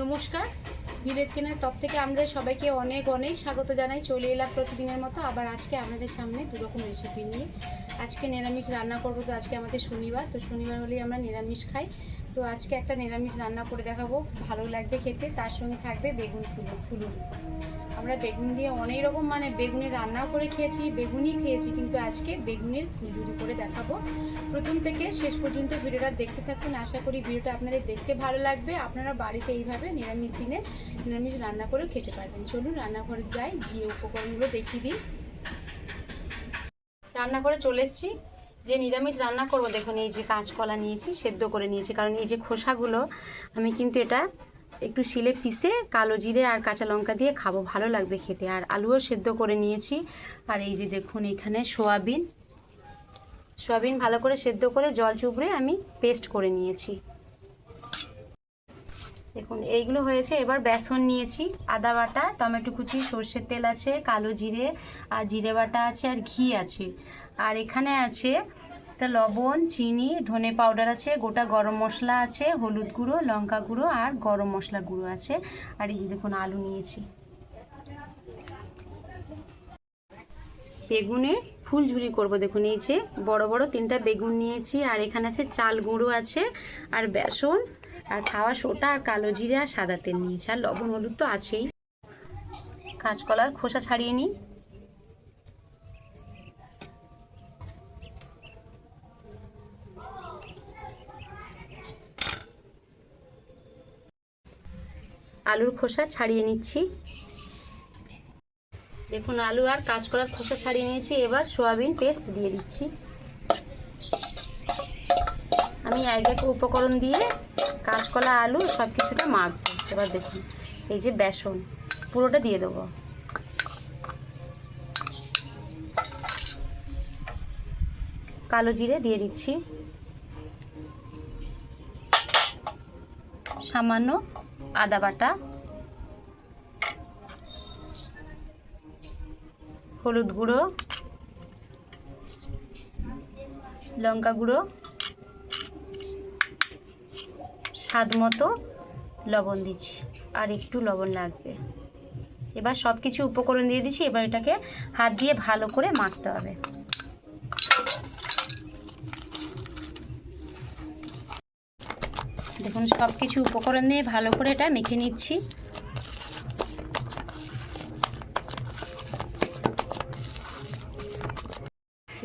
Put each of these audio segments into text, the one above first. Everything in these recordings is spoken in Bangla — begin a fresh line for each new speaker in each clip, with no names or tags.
নমস্কার। ভিলেজ কেনার তপ থেকে আমাদের সবাইকে অনেক অনেক স্বাগত জানাই। চলে এলাম প্রতিদিনের মতো আবার আজকে আপনাদের সামনে দুরকম রেসিপি নিয়ে। আজকে নিরামিষ রান্না করব তো আজকে আমাদের শনিবার, তো শনিবার হলেই আমরা নিরামিষ খাই। তো আজকে একটা নিরামিষ রান্না করে দেখাবো। ভালো লাগবে খেতে, তার সঙ্গে থাকবে বেগুন ফুলু, ফুলুরি। আমরা বেগুন দিয়ে অনেক রকম মানে বেগুনের রান্নাও করে খেয়েছি, বেগুনই খেয়েছি, কিন্তু আজকে বেগুনের ফুলঝুরি করে দেখাবো। প্রথম থেকে শেষ পর্যন্ত ভিডিওটা দেখতে থাকুন। আশা করি ভিডিওটা আপনাদের দেখতে ভালো লাগবে। আপনারা বাড়িতে এইভাবে নিরামিষ দিনে নিরামিষ রান্না করে খেতে পারবেন। চলুন রান্নাঘরে যাই, গিয়ে উপকরণগুলো দেখিয়ে দিই। রান্না করে চলে এসেছি। যে নিরামিষ রান্না করব, দেখুন, এই যে কাঁচকলা নিয়েছি, সেদ্ধ করে নিয়েছি। কারণ এই যে খোসাগুলো, আমি কিন্তু এটা একটু শিলে পিষে কালো জিরে আর কাঁচা লঙ্কা দিয়ে খাব। ভালো লাগবে খেতে। আর আলুও সেদ্ধ করে নিয়েছি। আর এই যে দেখুন, এখানে সোয়াবিন। সোয়াবিন ভালো করে সেদ্ধ করে জল চুবড়ে আমি পেস্ট করে নিয়েছি। দেখুন, এইগুলো হয়েছে। এবার বেসন নিয়েছি। আদা বাটা, টমেটো কুচি, সর্ষের তেল আছে, কালো জিরে, আর জিরে বাটা আছে, আর ঘি আছে। আর এখানে আছে একটা লবণ, চিনি, ধনে পাউডার আছে, গোটা গরম মশলা আছে, হলুদ গুঁড়ো, লঙ্কা গুঁড়ো আর গরম মশলা গুঁড়ো আছে। আর এই যে দেখুন, আলু নিয়েছি। বেগুনে ফুল ঝুরি করব, দেখুন এই যে, বড় বড় তিনটা বেগুন নিয়েছি, আর এখানে আছে চাল গুঁড়ো আছে, আর বেসন, আর খাওয়া সোটা, আর কালো জিরে, আর সাদা তেল নিয়েছি, আর লবণ হলুদ তো আছেই। কাঁচকলার খোসা ছাড়িয়ে নিই। আলুর খোসা ছাড়িয়ে নিচ্ছি। দেখুন, আলু আর কাঁচকলার খোসা ছাড়িয়ে নিয়েছি। এবার সোয়াবিন পেস্ট দিয়ে দিচ্ছি। আমি এক এক উপকরণ দিয়ে কাঁচকলা, আলু সব কিছুটা মাখবো। এবার দেখুন, এই যে বেসন, পুরোটা দিয়ে দেবো। কালো জিরে দিয়ে দিচ্ছি। সামান্য আদা বাটা, হলুদ গুঁড়ো, লঙ্কা গুঁড়ো, স্বাদ মতো লবণ দিচ্ছি, আর একটু লবণ লাগবে। এবার সব কিছু উপকরণ দিয়ে দিচ্ছি, এবার এটাকে হাত দিয়ে ভালো করে মাখতে হবে। দেখুন সব কিছু উপকরণ দিয়ে ভালো করে এটা মেখে নিচ্ছি।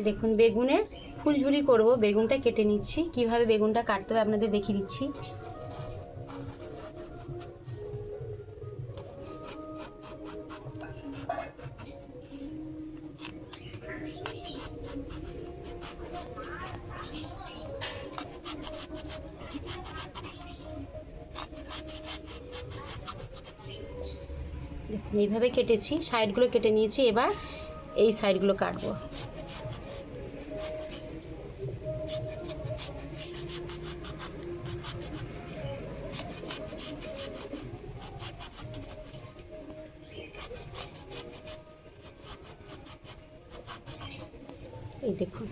দেখুন বেগুনের ফুলঝুরি করব। বেগুনটা কেটে নিচ্ছি। কীভাবে বেগুনটা কাটতে হবে আপনাদের দেখিয়ে দিচ্ছি। দেখুন, এইভাবে কেটেছি, সাইডগুলো কেটে নিয়েছি, এবার এই সাইডগুলো কাটবো। এই দেখুন।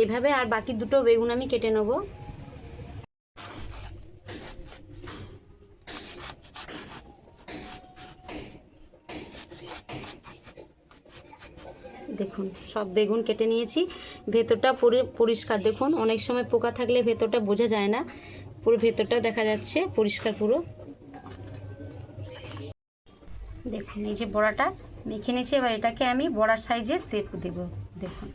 এইভাবে আর বাকি দুটো বেগুন আমি কেটে নেব দেখুন সব বেগুন কেটে নিয়েছি। ভেতরটা পুরো পরিষ্কার দেখুন, অনেক সময় পোকা থাকলে ভেতরটা বোঝা যায় না। পুরো ভেতরটা দেখা যাচ্ছে, পরিষ্কার পুরো। দেখুন, এই যে বড়াটা মেখে নিয়েছি, এবার এটাকে আমি বড়ার সাইজে সেপ দেব। দেখুন।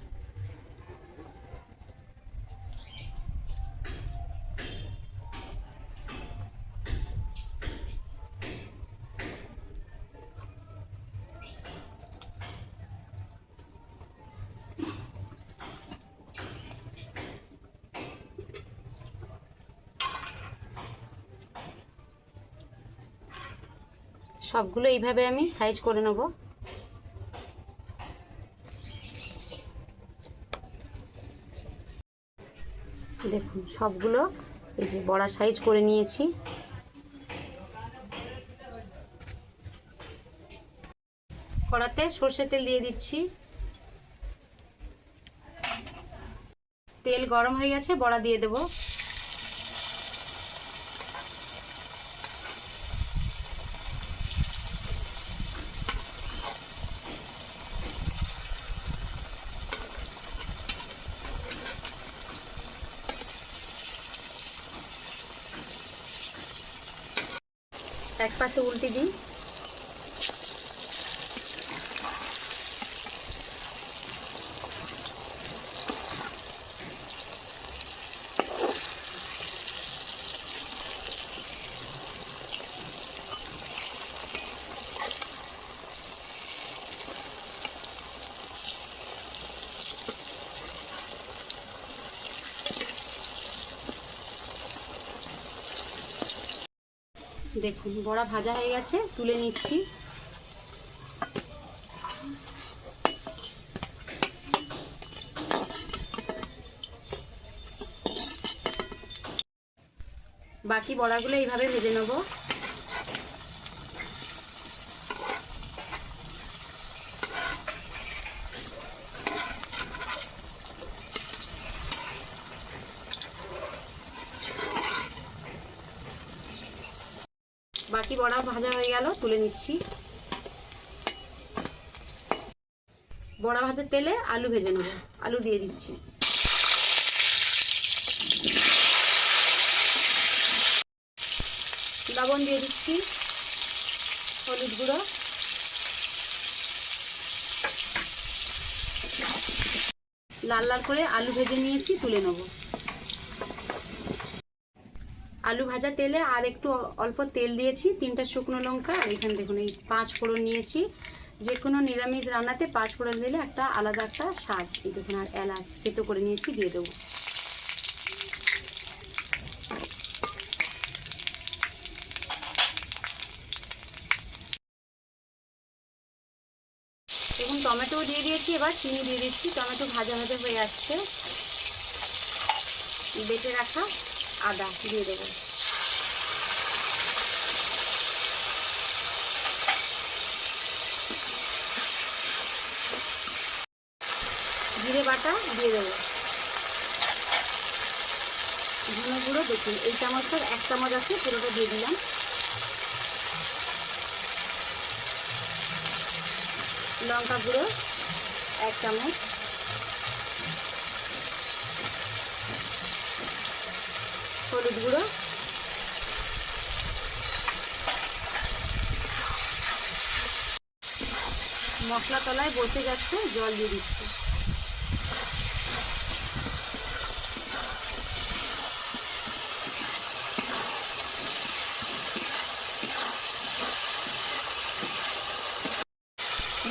সবগুলো এইভাবে আমি সাইজ করে নেব। দেখুন, সবগুলো এই যে বড়া সাইজ করে নিয়েছি। কড়াতে সর্ষের তেল দিয়ে দিচ্ছি। তেল গরম হয়ে গেছে, বড়া দিয়ে দেবো। এক পাশে উল্টে দিই। দেখুন বড়া ভাজা হয়ে গেছে তুলে নিচ্ছি। বাকি বড়াগুলো এইভাবে ভেজে নেব বাকি বড়া ভাজা হয়ে গেল, তুলে নিচ্ছি। বড়া ভাজার তেলে আলু ভেজে নেব, আলু দিয়ে দিচ্ছি। লবণ দিয়ে দিচ্ছি, হলুদ গুঁড়ো। লাল লাল করে আলু ভেজে নিয়েছি, তুলে নেব। আলু ভাজা তেলে আর একটু অল্প তেল দিয়েছি, তিনটা শুকনো লঙ্কা আর এখানে দেখুন এই পাঁচ ফোড়ন নিয়েছি। যে কোনো নিরামিষ রান্নাতে পাঁচ ফোড়ন দিলে একটা আলাদা একটা স্বাদ। এই দেখুন আর এলাচ তেতো করে নিয়েছি, দিয়ে দেবো। দেখুন টমেটো দিয়ে দিয়েছি, এবার চিনি দিয়ে দিচ্ছি। টমেটো ভাজা ভাজা হয়ে আসছে। বেটে রাখা। আদা দিয়ে দেবো। জিরে বাটা দিয়ে দেবো। ধনে গুঁড়ো দেখুন, এই চামচটার এক চামচ আছে, পুরোটা দিয়ে দিলাম। লঙ্কা গুঁড়ো এক চামচ। হলুদ গুঁড়ো। মশলা তলায় বসে যাচ্ছে, জল দিয়ে দিচ্ছি।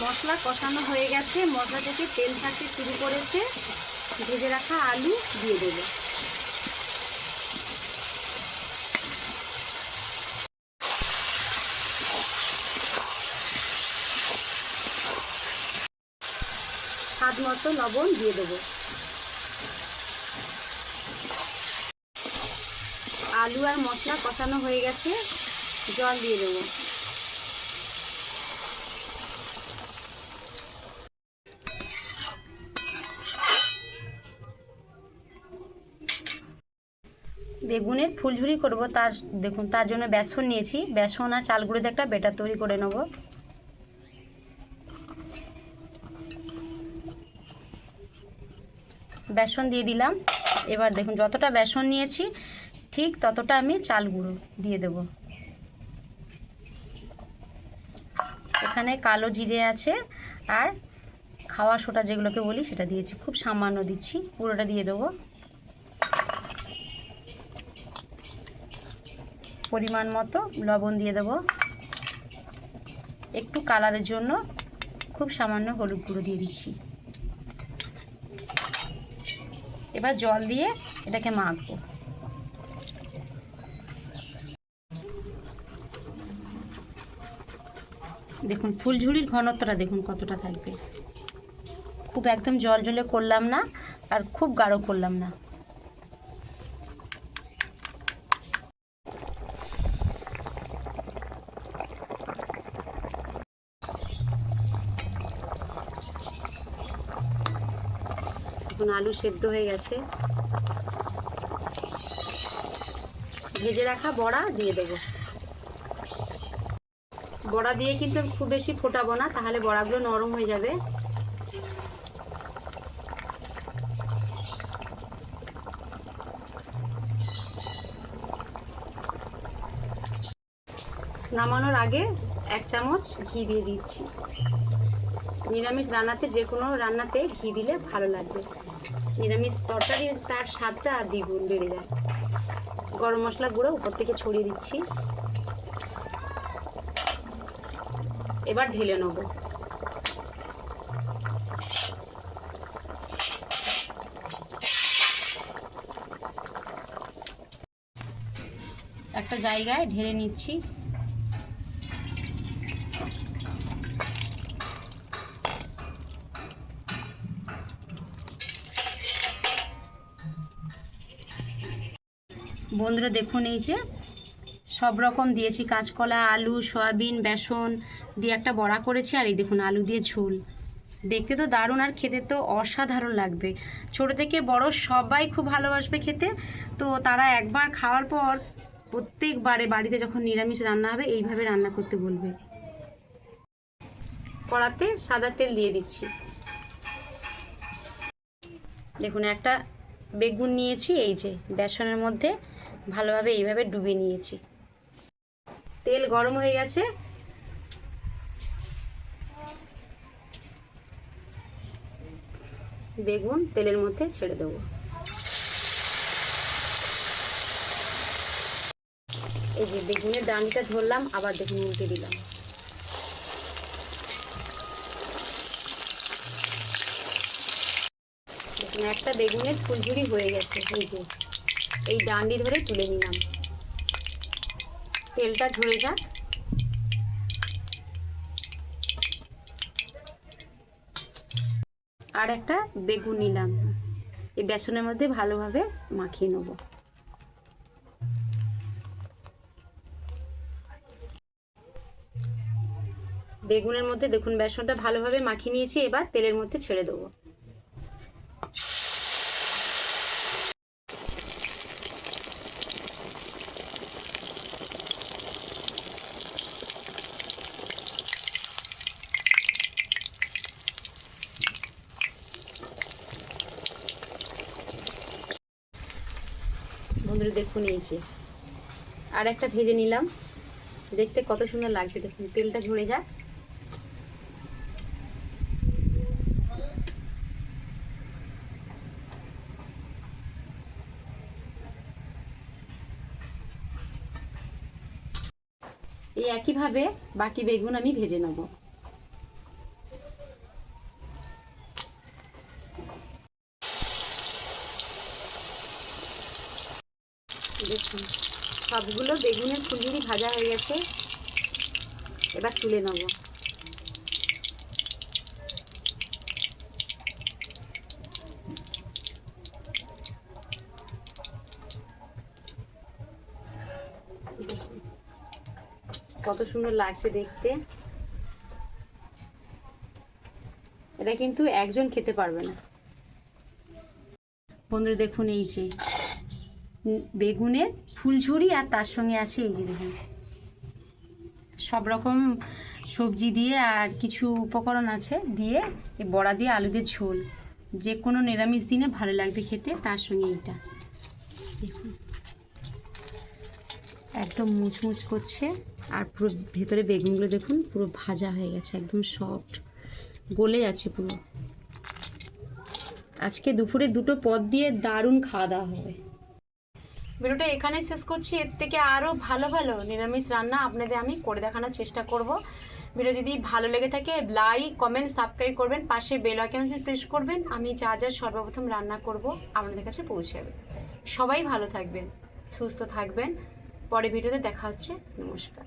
মশলা কষানো হয়ে গেছে, মশলা থেকে তেল ছাড়তে শুরু করেছে। ভেজে রাখা আলু দিয়ে দেবো। স্বাদ মতো লবণ দিয়ে দেবো। আলু আর মশলা কষানো হয়ে গেছে, জল দিয়ে দেবো। বেগুনের ফুলঝুরি করব, তার দেখুন, তার জন্য বেসন নিয়েছি। বেসন আর চাল গুঁড়ো দিয়ে একটা বেটার তৈরি করে নেব। বেসন দিয়ে দিলাম। এবার দেখুন, যতটা বেসন নিয়েছি, ঠিক ততটা আমি চাল গুঁড়ো দিয়ে দেব। এখানে কালো জিরে আছে আর খাওয়া সোটা যেগুলোকে বলি, সেটা দিয়েছি। খুব সামান্য দিচ্ছি, পুরোটা দিয়ে দেবো। পরিমাণ মতো লবণ দিয়ে দেব। একটু কালারের জন্য খুব সামান্য হলুদ গুঁড়ো দিয়ে দিচ্ছি। এবার জল দিয়ে এটাকে মাখবো। দেখুন ফুলঝুড়ির ঘনত্বটা দেখুন কতটা থাকবে। খুব একদম জল জলে করলাম না, আর খুব গাঢ় করলাম না। আলু সেদ্ধ হয়ে গেছে। ভেজে রাখা বড়া দিয়ে দেবো। বড়া দিয়ে কিন্তু খুব বেশি ফোটাবো না, তাহলে বড়াগুলো নরম হয়ে যাবে। নামানোর আগে এক চামচ ঘি দিয়ে দিচ্ছি। নিরামিষ রান্নাতে যে কোনো রান্নাতে ঘি দিলে ভালো লাগবে। নিরামিষ তরকারি, তার স্বাদটা দ্বিগুণ বেড়ে যায়। গরম মশলা গুঁড়ো উপর থেকে ছড়িয়ে দিচ্ছি। এবার ঢেলে নেব। একটা জায়গায় ঢেলে নিচ্ছি। বন্ধুরা দেখুন এই যে সব রকম দিয়েছি, কাঁচকলা, আলু, সয়াবিন, বেসন দিয়ে একটা বড়া করেছি আর এই দেখুন আলু দিয়ে ঝোল। দেখতে তো দারুণ আর খেতে তো অসাধারণ লাগবে। ছোট থেকে বড় সবাই খুব ভালোবাসবে খেতে। তো তারা একবার খাওয়ার পর প্রত্যেকবারে বাড়িতে যখন নিরামিষ রান্না হবে, এইভাবে রান্না করতে বলবে। কড়াতে সাদা তেল দিয়ে দিচ্ছি। দেখুন একটা বেগুন নিয়েছি, এই যে বেসনের মধ্যে ভালোভাবে এইভাবে ডুবে নিয়েছি। তেল গরম হয়ে গেছে। বেগুন তেলের মধ্যে ছেড়ে দেবো। এই যে বেগুনের ডাঁডিটা ধরলাম, আবার দেখুন উল্টে দিলাম। একটা বেগুনের ফুলঝুরি হয়ে গেছে, এই যে। এই ডান্ডি ধরে তুলে নিলাম। তেলটা ঝরে যাক। আর একটা বেগুন নিলাম। এই বেসনের মধ্যে ভালোভাবে মাখিয়ে নেব। বেগুনের মধ্যে দেখুন, বেসনটা ভালোভাবে মাখিয়ে নিয়েছি, এবার তেলের মধ্যে ছেড়ে দেবো। বন্ধুরা দেখুন নিয়েছি। আর একটা ভেজে নিলাম। দেখতে কত সুন্দর লাগছে। দেখুন তেলটা ঝরে যাক। এই একইভাবে বাকি বেগুন আমি ভেজে নেব দেখুন সবগুলো বেগুনের ফুলঝুরি ভাজা হয়ে গেছে। এবার তুলে নেব। কত সুন্দর লাগছে দেখতে। এটা কিন্তু একজন খেতে পারবে না। বন্ধুরা দেখুন এই যে বেগুনের ফুলঝুরি আর তার সঙ্গে আছে এই যে দেখুন। সব রকম সবজি দিয়ে আর কিছু উপকরণ আছে দিয়ে এই বড়া দিয়ে আলু দিয়ে ঝোল। যে কোনো নিরামিষ দিনে ভালো লাগবে খেতে, তার সঙ্গে এইটা। একদম মুচমুচ করছে আর পুরো ভেতরে বেগুনগুলো দেখুন, পুরো ভাজা হয়ে গেছে, একদম সফট। গলে যাচ্ছে পুরো। আজকে দুপুরে দুটো পদ দিয়ে দারুণ খাওয়া দাওয়া হবে। ভিডিওটা এখানেই শেষ করছি। এর থেকে আরও ভালো ভালো নিরামিষ রান্না আপনাদের আমি করে দেখানোর চেষ্টা করব। ভিডিও যদি ভালো লেগে থাকে লাইক কমেন্ট সাবস্ক্রাইব করবেন, পাশে বেল আইকন প্রেস করবেন। আমি যা যা সর্বপ্রথম রান্না করব আপনাদের কাছে পৌঁছে যাবে। সবাই ভালো থাকবেন, সুস্থ থাকবেন। পরে ভিডিওতে দেখা হচ্ছে। নমস্কার।